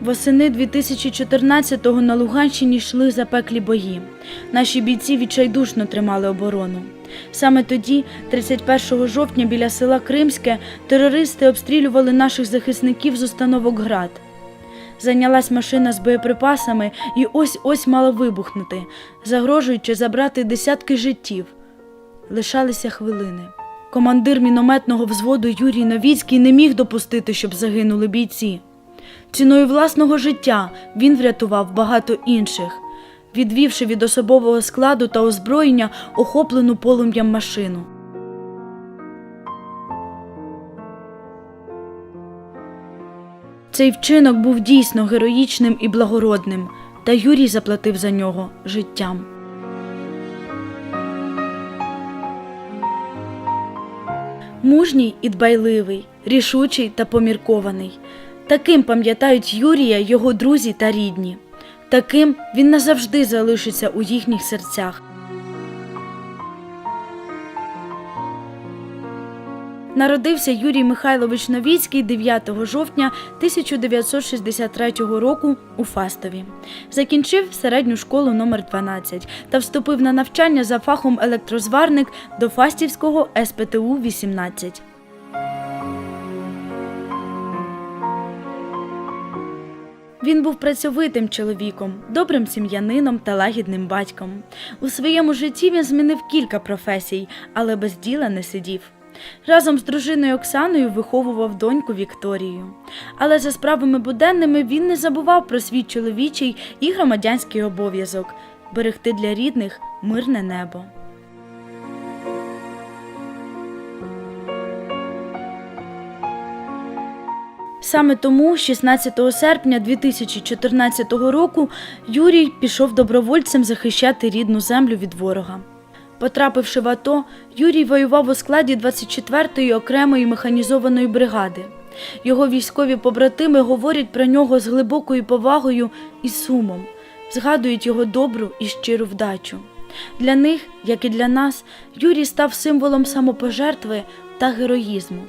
Восени 2014-го на Луганщині йшли запеклі бої. Наші бійці відчайдушно тримали оборону. Саме тоді, 31 жовтня, біля села Кримське, терористи обстрілювали наших захисників з установок ГРАД. Зайнялась машина з боєприпасами і ось-ось мала вибухнути, загрожуючи забрати десятки життів. Лишалися хвилини. Командир мінометного взводу Юрій Новіцький не міг допустити, щоб загинули бійці. Ціною власного життя він врятував багато інших, відвівши від особового складу та озброєння охоплену полум'ям машину. Цей вчинок був дійсно героїчним і благородним, та Юрій заплатив за нього життям. Мужній і дбайливий, рішучий та поміркований. Таким пам'ятають Юрія його друзі та рідні. Таким він назавжди залишиться у їхніх серцях. Народився Юрій Михайлович Новіцький 9 жовтня 1963 року у Фастові. Закінчив середню школу номер 12 та вступив на навчання за фахом електрозварник до Фастівського СПТУ 18. Він був працьовитим чоловіком, добрим сім'янином та лагідним батьком. У своєму житті він змінив кілька професій, але без діла не сидів. Разом з дружиною Оксаною виховував доньку Вікторію. Але за справами буденними він не забував про свій чоловічий і громадянський обов'язок берегти для рідних мирне небо. Саме тому, 16 серпня 2014 року, Юрій пішов добровольцем захищати рідну землю від ворога. Потрапивши в АТО, Юрій воював у складі 24-ї окремої механізованої бригади. Його військові побратими говорять про нього з глибокою повагою і сумом, згадують його добру і щиру вдачу. Для них, як і для нас, Юрій став символом самопожертви та героїзму.